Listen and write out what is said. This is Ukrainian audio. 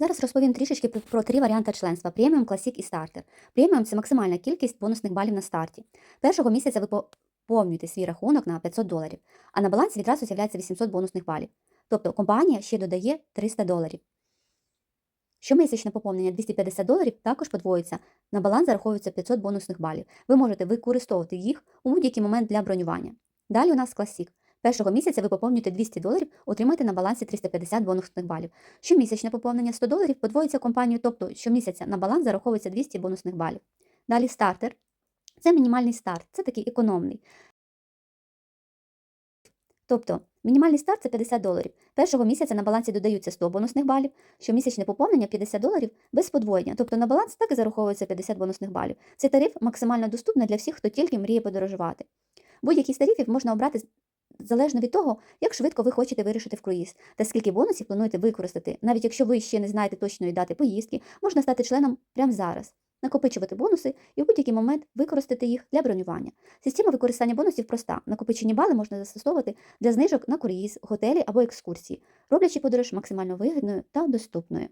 Зараз розповім трішечки про- три варіанти членства: преміум, класік і стартер. Преміум це максимальна кількість бонусних балів на старті. Першого місяця ви поповнюєте свій рахунок на 500 доларів, а на балансі відразу з'являється 800 бонусних балів. Тобто компанія ще додає 300 доларів. Щомісячне поповнення 250 доларів також подвоюється. На баланс зараховується 500 бонусних балів. Ви можете використовувати їх у будь-який момент для бронювання. Далі у нас класік. Першого місяця ви поповнюєте 200 доларів, отримаєте на балансі 350 бонусних балів. Щомісячне поповнення 100 доларів подвоюється компанією, тобто щомісяця на баланс зараховується 200 бонусних балів. Далі стартер. Це мінімальний старт, це такий економний. Тобто мінімальний старт це 50 доларів. Першого місяця на балансі додаються 100 бонусних балів, щомісячне поповнення 50 доларів без подвоєння. Тобто на баланс так і зараховується 50 бонусних балів. Цей тариф максимально доступний для всіх, хто тільки мріє подорожувати. Будь-який з тарифів можна обрати залежно від того, як швидко ви хочете вирішити в круїз та скільки бонусів плануєте використати. Навіть якщо ви ще не знаєте точної дати поїздки, можна стати членом прямо зараз, накопичувати бонуси і в будь-який момент використати їх для бронювання. Система використання бонусів проста. Накопичені бали можна застосовувати для знижок на круїз, готелі або екскурсії, роблячи подорож максимально вигідною та доступною.